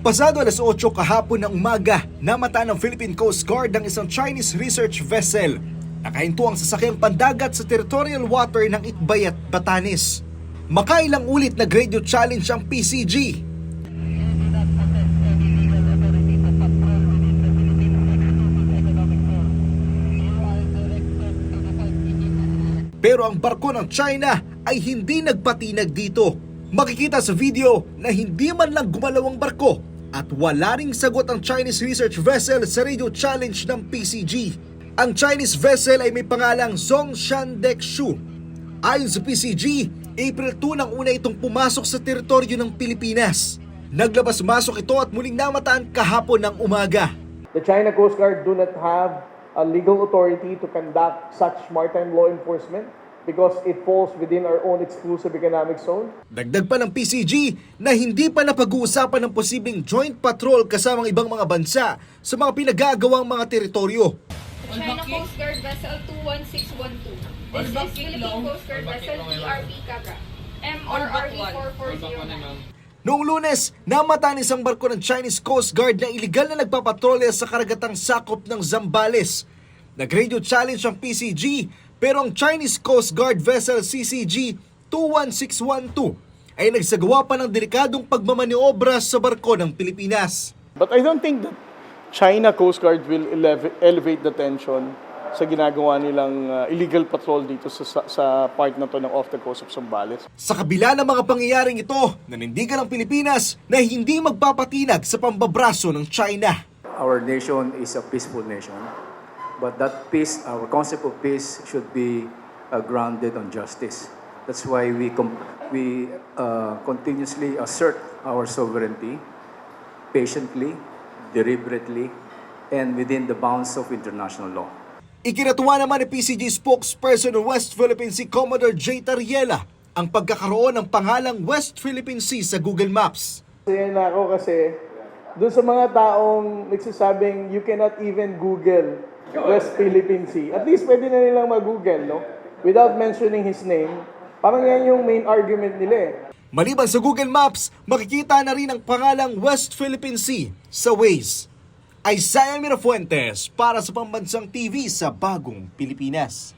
Pasado alas 8 kahapon ng umaga, namata ng Philippine Coast Guard ang isang Chinese research vessel. Nakahinto ang sasakyang pandagat sa territorial water ng Itbayat, Batanes. Makailang ulit na radio challenge ang PCG. Pero ang barko ng China ay hindi nagpatinag dito. Makikita sa video na hindi man lang gumalaw ang barko at wala ring sagot ang Chinese research vessel sa radio challenge ng PCG. Ang Chinese vessel ay may pangalang Zongshan Shu. Ayon sa PCG, April 2 nang una itong pumasok sa teritoryo ng Pilipinas. Naglabas-masok ito at muling namataan kahapon ng umaga. The China Coast Guard do not have a legal authority to conduct such maritime law enforcement because it falls within our own exclusive economic zone. Dagdag pa ng PCG na hindi pa napag-uusapan ng posibleng joint patrol kasamang ibang mga bansa sa mga pinagagawang mga teritoryo. China Coast Guard Vessel 21612. This is Philippine Coast Guard Vessel PRP Kaka. MRRV 4409. Noong lunes, namata ang isang barko ng Chinese Coast Guard na iligal na nagpapatrolya sa karagatang sakop ng Zambales. Nag-radio challenge ang PCG pero ang Chinese Coast Guard vessel CCG 21612 ay nagsagawa pa ng delikadong pagmamaniobra sa barko ng Pilipinas. But I don't think that China Coast Guard will eleve- elevate the tension sa ginagawa nilang uh, illegal patrol dito sa, sa, sa part na to ng off the coast of Zambales. Sa kabila ng mga pangyayaring ito, nanindigan ang Pilipinas na hindi magpapatinag sa pambabraso ng China. our nation is a peaceful nation, but that peace, our concept of peace, should be uh, grounded on justice. That's why we com- we uh, continuously assert our sovereignty, patiently, deliberately, and within the bounds of international law. Ikinatuwa naman ni PCG spokesperson ng West Philippine Sea Commodore J. Tariela ang pagkakaroon ng pangalang West Philippine Sea sa Google Maps. Kaya na ako kasi doon sa mga taong nagsasabing you cannot even Google West Philippine Sea. At least pwede na nilang mag-Google, no? Without mentioning his name. Parang yan yung main argument nila eh. Maliban sa Google Maps, makikita na rin ang pangalang West Philippine Sea sa Waze. Isaiah Mirafuentes para sa Pambansang TV sa Bagong Pilipinas.